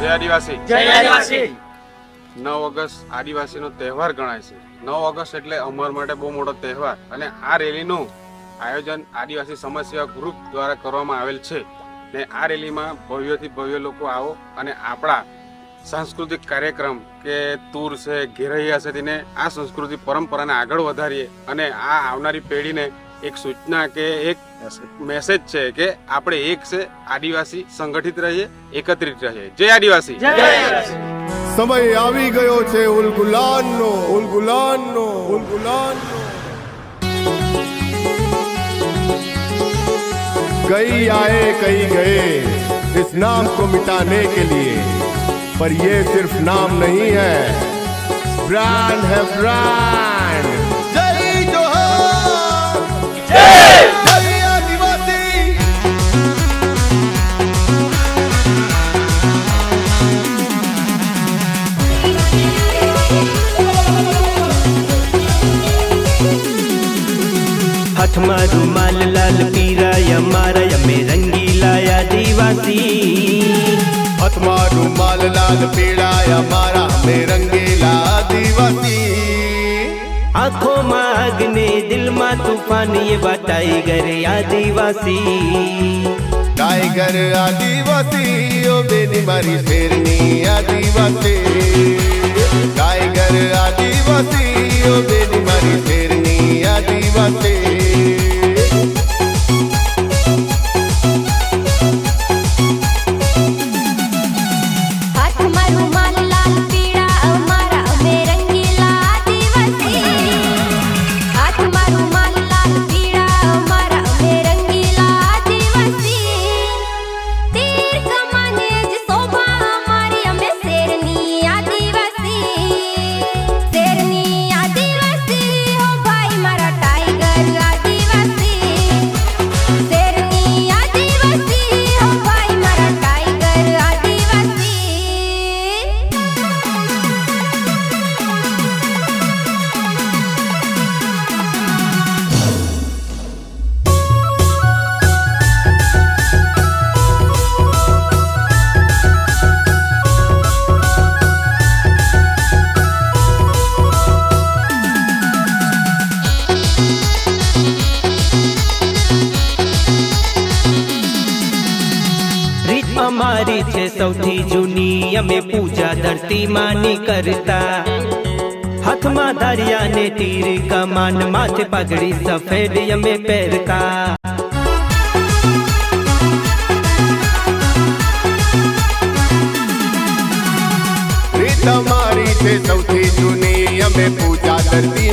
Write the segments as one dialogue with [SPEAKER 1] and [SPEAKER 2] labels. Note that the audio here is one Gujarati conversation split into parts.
[SPEAKER 1] જય આદિવાસી.
[SPEAKER 2] જય આદિવાસી.
[SPEAKER 1] નવ ઓગસ્ટ આદિવાસીનો તહેવાર ગણાય છે. નવ ઓગસ્ટ એટલે અમર માટે બહુ મોટો તહેવાર અને આ રેલીનું આયોજન આદિવાસી સમાજ સેવા ગ્રુપ દ્વારા કરવામાં આવેલ છે. ને આ રેલીમાં ભવ્યથી ભવ્ય લોકો આવો અને આપણા સાંસ્કૃતિક કાર્યક્રમ કે તૂર છે ઘેરૈયા છે તેને આ સંસ્કૃતિ પરંપરાને આગળ વધારીએ અને આ આવનારી પેઢીને એક સૂચના કે એક મેસેજ છે કે આપણે એક છે આદિવાસી સંગઠિત રહીએ એકત્રિત રહીએ જય આદિવાસી
[SPEAKER 2] જય આદિવાસી
[SPEAKER 3] સમય આવી ગયો છે ઉલગુલાનનો ઉલગુલાનનો ઉલગુલાનનો कई आए कई गए इस नाम को मिटाने के लिए पर ये सिर्फ नाम नहीं है ब्रांड है ब्रांड
[SPEAKER 4] હાથમાં રૂમાલ લાલ પીરાય મારા અમે રંગીલા આદિવાસી
[SPEAKER 3] હાથમાં રૂમાલ લાલ પીળાયા મારા મેં રંગેલા આદિવાસી
[SPEAKER 4] આંખોમાં આગને દિલમાં તુફાન એવા ટાઈગર આદિવાસી
[SPEAKER 3] ટાઈગર આદિવાસી ઓ બેની મારી શેરની આદિવાસી ટાઈગર આદિવાસી ઓ બેની મારી
[SPEAKER 5] અમારી
[SPEAKER 4] છે સૌથી જૂની. અમે પૂજા ધરતી માની કરતા. હાથમાં ધારિયા ને તીર, કમાન માથે પાઘડી, સફેદ અમે પહેરતા.
[SPEAKER 3] તમારી છે સૌથી જૂની. અમે પૂજા ધરતી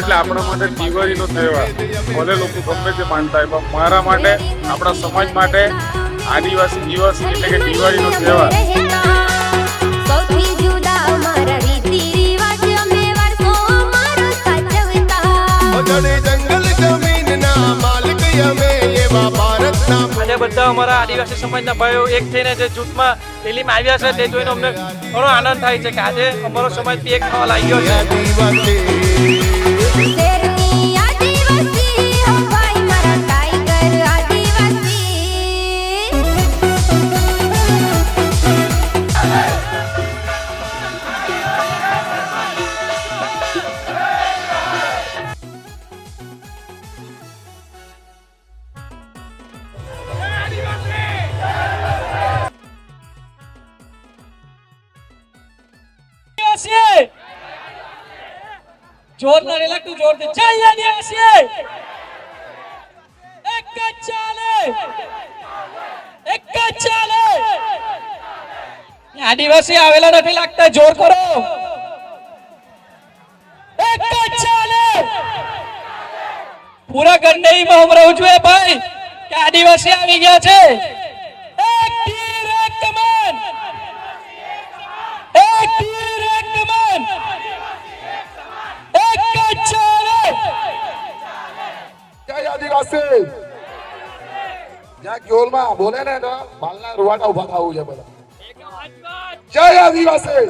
[SPEAKER 1] એટલે આપણા માટે દિવાળીનો તહેવાર. ભલે લોકો ગમે તે માનતા હોય પણ મારા માટે આપણા સમાજ માટે આદિવાસી દિવસ એટલે કે દિવાળીનો તહેવાર.
[SPEAKER 5] સૌથી
[SPEAKER 2] બધા અમારા આદિવાસી સમાજના ભાઈઓ. એક થઈને જે જૂથમાં રેલીમાં આવ્યા છે, તે જોઈને અમને ઘણો આનંદ થાય છે કે આજે અમારો સમાજ એક થવા લાગ્યો છે.
[SPEAKER 3] આદિવાસી
[SPEAKER 2] આવેલા નથી લાગતા. જોર કરો. પૂરા ગંડેઈમાં હું રહું છું એ ભાઈ, કે આદિવાસી આવી ગયા છે.
[SPEAKER 6] જય આદિવાસી. જ્યાં ક્યોરમાં બોલે ને તો બાલના રૂવાટા ઉભા થવું છે બધા જય આદિવાસી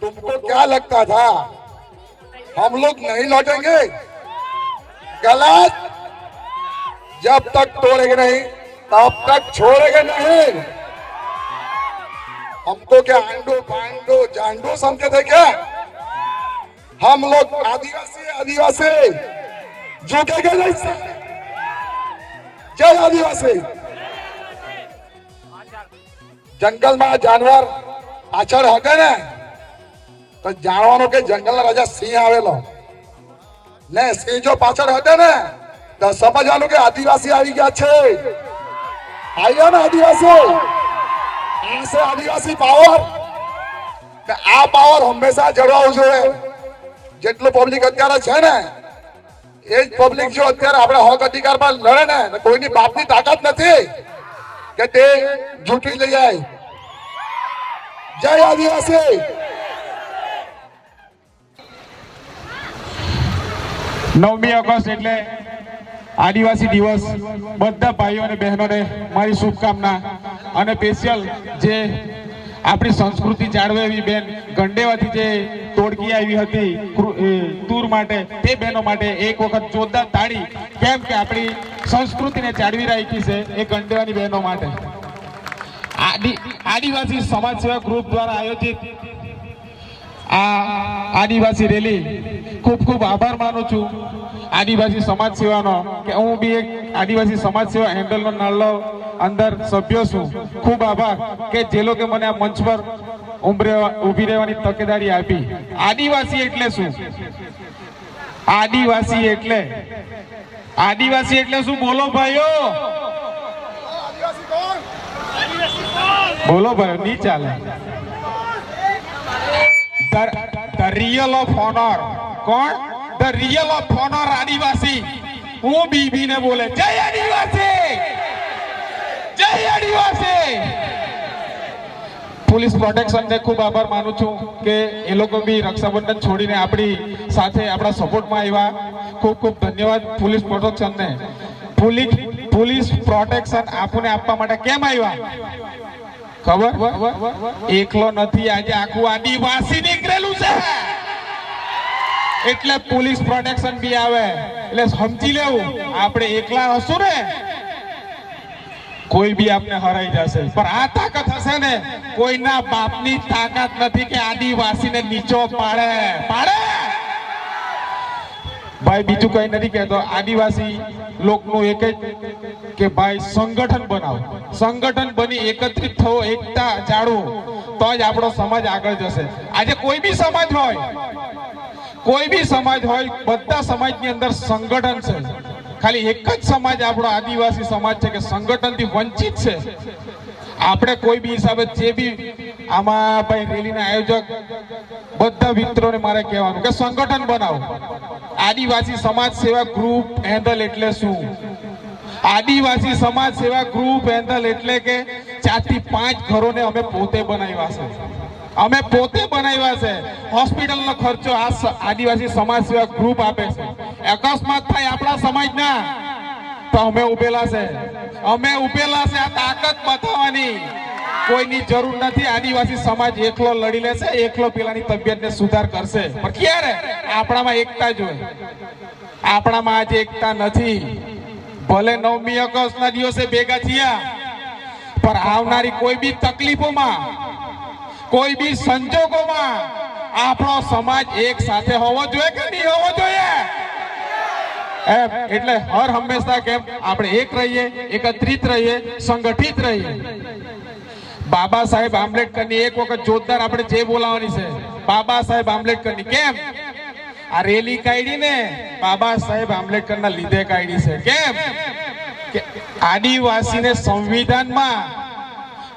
[SPEAKER 6] तुमको क्या लगता था हम लोग नहीं लौटेंगे गलत जब तक तोड़ेंगे नहीं तब तक छोड़ेंगे नहीं हमको क्या आंडो पांडो जांडो समझे थे क्या हम लोग आदिवासी आदिवासी झुकेंगे नहीं सर जय आदिवासी જંગલમાં જાનવર પાછળ હટે ને તો જાણવાનું કે જંગલના રાજા સિંહ આવેલો ને સિંહ જો પાછળ હટે ને તો સમજવાનું કે આદિવાસી આવી ગયા છે આવ્યો ને આદિવાસી આ છે આદિવાસી પાવર ને આ પાવર હંમેશા જળવાવું જોઈએ જેટલું પબ્લિક અત્યારે છે ને, એ જ પબ્લિક જો અત્યારે આપણે હક અધિકારમાં લડે ને કોઈની બાપની તાકાત નથી કે તે જૂટી લઈ જાય જય આદિવાસી!
[SPEAKER 7] નવમી ઓગસ્ટ એટલે આદિવાસી દિવસ. બધા ભાઈઓ અને બહેનોને મારી શુભકામના અને સ્પેશિયલ જે આપણી સંસ્કૃતિ જાળવે એવી બેન ગંડેવાથી જે તોડકી આવી હતી તૂર માટે તે બહેનો માટે એક વખત જોરદાર તાળી. કેમ કે આપણી સંસ્કૃતિને જાળવી રાખી છે એ કંડવાની બહેનો માટે. આદિવાસી સમાજ સેવા ગ્રુપ દ્વારા આયોજિત આ આદિવાસી રેલી. ખૂબ ખૂબ આભાર માનું છું આદિવાસી સમાજ સેવાનો કે હું બી એક આદિવાસી સમાજ સેવા હેન્ડલનો નાનો અંદર સભ્ય છું. ખૂબ આભાર કે જે લોકો મને આ મંચ પર ઊભી રહેવાની તકેદારી આપી. આદિવાસી એટલે શું? આદિવાસી એટલે? આદિવાસી એટલે શું? બોલો ભાઈઓ. બોલો ભાઈઓ, નહીં ચાલે. ધ રિયલ ઓફ ઓનર કોણ? ધ રિયલ ઓફ ઓનર આદિવાસી. હું બીબી ને બોલે. જય આદિવાસી! જય આદિવાસી! પોલીસ પ્રોટેક્શનને ખૂબ આભાર માનું છું કે એ લોકો બી રક્ષાબંધન છોડીને આપણી સાથે આપણા સપોર્ટમાં આવ્યા. ખૂબ ખૂબ ધન્યવાદ પોલીસ પ્રોટેક્શનને. પોલીસ પોલીસ પ્રોટેક્શન આપણને આપવા માટે કેમ આવ્યા? ખબર? એકલો નથી, આજે આખું આદિવાસી નીકળેલું છે. એટલે પોલીસ પ્રોટેક્શન બી આવે. એટલે સમજી લેવું, આપણે એકલા હશું ને? કોઈ બી આપને હરાઈ જશે. પણ આ તાકાત હશે ને, કોઈના બાપની તાકાત નથી કે આદિવાસીને નીચો પાડે. પાડે! ભાઈ, બીજું કઈ નથી કહેતો. આદિવાસી લોકનું એક જ કે ભાઈ, સંગઠન બનાવો. સંગઠન બની, એકત્રિત થવો, એકતા જાળવો. તો જ આપણો સમાજ આગળ જશે. આજે કોઈ બી સમાજ હોય, કોઈ બી સમાજ હોય, બધા સમાજની અંદર સંગઠન છે. ખાલી એક જ સમાજ આપણો આદિવાસી સમાજ છે કે સંગઠનથી વંચિત છે. આપણે કોઈ બી હિસાબે જે બી આમાં ભાઈ રેલીના આયોજક બધા મિત્રોને મારે કહેવાનું કે સંગઠન બનાવો. આદિવાસી સમાજ સેવા ગ્રુપ હેન્ડલ એટલે શું? આદિવાસી સમાજ સેવા ગ્રુપ હેન્ડલ એટલે કે ચારથી પાંચ ઘરોને અમે પોતે બનાવ્યા છે. અમે પોતે બનાવ્યા છે. હોસ્પિટલનો ખર્ચો આ આદિવાસી સમાજ સેવા ગ્રુપ આપે છે. અકસ્માત થાય આપણા સમાજના. તો અમે ઉભેલા છે. અમે ઉભેલા છે આ તાકાત બતાવવાની. કોઈની જરૂર નથી. આદિવાસી સમાજ એકલો લડી લેશે, એકલો પેલાની તબિયતને સુધાર કરશે. પણ ક્યારે? આપણામાં એકતા જ હોય. આપણામાં આજે એકતા નથી. ભલે નવમી ઓગસ્ટના દિવસે ભેગા થયા, પણ આવનારી કોઈ બી તકલીફોમાં કોઈ બી સંજોગોમાં આપણો સમાજ એક સાથે હોવો જોઈએ કે નહીં હોવો જોઈએ? એમ, એટલે હર હંમેશા કેમ? આપણે એક રહીએ, એકત્રિત રહીએ, સંગઠિત રહીએ. બાબા સાહેબ આંબેડકરની એક વખત જોરદાર આપણે જે બોલાવાની છે, બાબા સાહેબ આંબેડકરની. કેમ? આ રેલી કાઢી ને બાબા સાહેબ આંબેડકરના લીધે કાઢી છે. કેમ? કે આદિવાસીને સંવિધાનમાં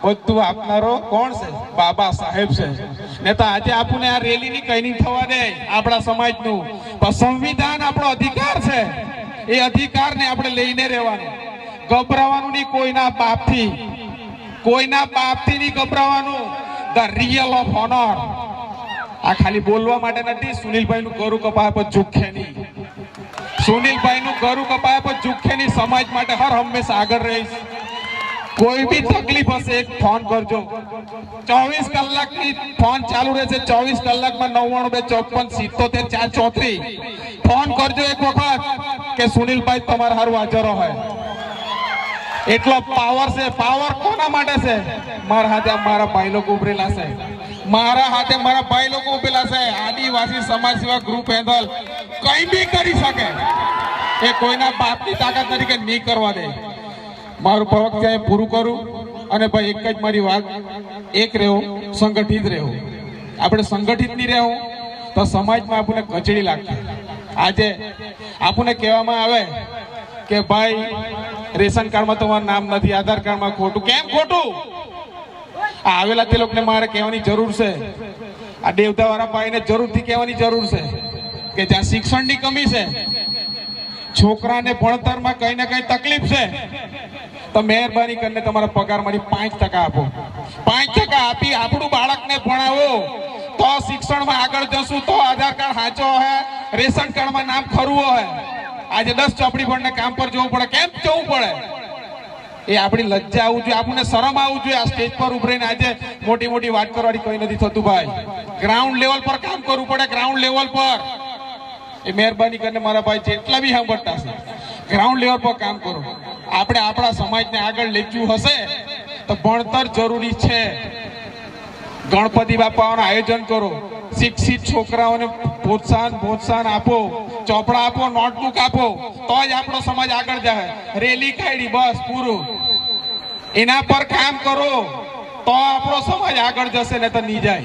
[SPEAKER 7] બધું આપનારો કોણ છે? બાબા સાહેબ છે. ને તો આજે આપણને આ રેલીની કઈ નહીં થવા દે, આપણા સમાજનું. પણ સંવિધાન આપણો અધિકાર છે. એ અધિકારને આપણે લઈને રહેવાનું. ગભરાવાનું નહીં કોઈના બાપથી. કોઈના બાપથી નહીં ગભરાવાનું. ધ રિયલ ઓફ ઓનર આ ખાલી બોલવા માટે નથી સુનિલભાઈ નું ગરુ કપાય પર જુખે નહીં. સુનિલભાઈ નું ગરુ કપાય પર જુખે નહીં. સમાજ માટે હર હંમેશા આગળ રહીશ. કોઈ બી તકલીફ હશે, એક ફોન કરજો. ચોવીસ કલાકની ફોન ચાલુ રહેશે. ચોવીસ કલાકમાં નવ્વાણું બે ચોપન સિત્તોતેર ચાર ચોત્રીસ. ફોન કરજો એક વખત કે સુનિલભાઈ, તમારા હારું હાજરો હોય. એટલો પાવર છે. પાવર કોના માટે છે? મારા હાથે મારા ભાઈ લોકો ઉભરેલા છે. મારા હાથે મારા ભાઈ લોકો ઉભેલા છે. આદિવાસી સમાજ સેવા ગ્રુપ હેન્ડલ કઈ બી કરી શકે, એ કોઈના બાપની તાકાત તરીકે નહીં કરવા દે. મારું પ્રવક્તા એ પૂરું કરું અને ભાઈ એક જ મારી વાત, એક રહેવું, સંગઠિત રહેવું. આપણે સંગઠિત નહીં રહેવું, તો સમાજમાં આપણને કચડી લાગશે. આજે આપણને કહેવામાં આવે કે ભાઈ, રેશન કાર્ડમાં તમારું નામ નથી, આધાર કાર્ડમાં ખોટું. કેમ ખોટું? આ આવેલા તે લોકોને મારે કહેવાની જરૂર છે. આ દેવતાવાળા ભાઈને જરૂરથી કહેવાની જરૂર છે કે જ્યાં શિક્ષણની કમી છે છોકરાને ભણતરમાં કઈ ને કઈ તકલીફ છે? તો મહેરબાની કરીને તમારા પગારમાંથી પાંચ ટકા આપો. પાંચ ટકા આપી આપણું બાળકને ભણાવો. તો શિક્ષણમાં આગળ જશું, તો આધાર કાર્ડ સાચો હે, રેશન કાર્ડમાં નામ ખરું હોય આજે દસ ચોપડી ભણને કામ પર જવું પડે, કેમ જવું પડે? એ આપણી લજ્જા આવવું જોઈએ, આપણને શરમ આવવું જોઈએ. આ સ્ટેજ પર ઉભરીને આજે મોટી મોટી વાત કરવાની કોઈ નથી થતું ભાઈ. ગ્રાઉન્ડ લેવલ પર કામ કરવું પડે ગ્રાઉન્ડ લેવલ પર. એ મહેરબાની કરીને મારા ભાઈ જેટલા બી સાંભળતા હશે ગ્રાઉન્ડ લેવલ પર કામ કરો. આપણે આપણા સમાજને આગળ લેખ્યું હશે તો ભણતર જરૂરી છે. ગણપતિ બાપાઓનું આયોજન કરો. શિક્ષિત છોકરાઓને પ્રોત્સાહન પ્રોત્સાહન આપો. ચોપડા આપો નોટબુક આપો. તો જ આપણો સમાજ આગળ જાય. રેલી કાઢી, બસ, પૂરું. એના પર કામ કરો. તો આપણો સમાજ આગળ જશે ને તો નહીં જાય.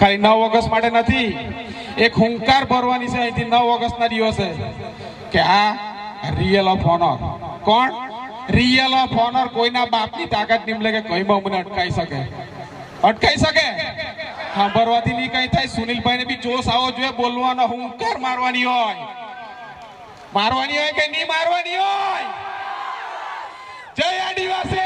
[SPEAKER 7] ખાલી નવ ઓગસ્ટ માટે નથી. એક હુંકાર ભરવાની છે, અહીંથી નવ ઓગસ્ટના દિવસે, કે આ રિયલ ઓફ ઓનર કોણ? રિયલ ઓફ ઓનર કોઈના બાપની તાકાત નીમલે કે કોઈ બમને અટકાઈ શકે. અટકાઈ શકે? સાંભળવાથી નહીં કઈ થાય. સુનિલભાઈ ને બી જોશ આવો જોઈએ, બોલવાનો હુંકાર મારવાની હોય. મારવાની હોય કે નહીં મારવાની હોય? જય આદિવાસી!